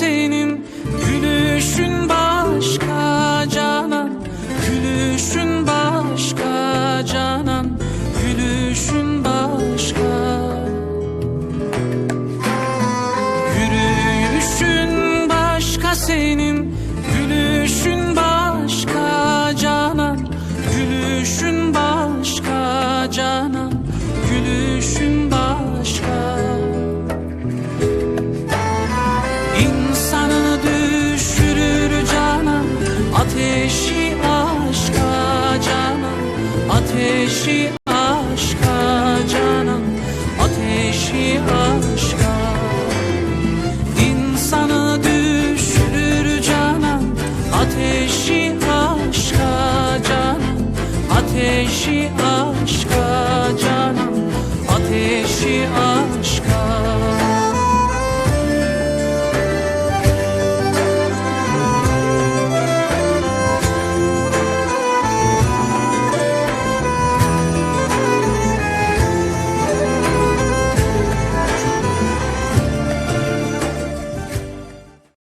senin Gülüşün başka canan Gülüşün başka canan Gülüşün başka. Yürüyüşün başka senin Gülüşün başka canan Gülüşün başka canan Gülüşün ateşi aşka canan ateşi aşka canan ateşi aşka. İnsanı düşürür canan ateşi aşka canan ateşi aşka.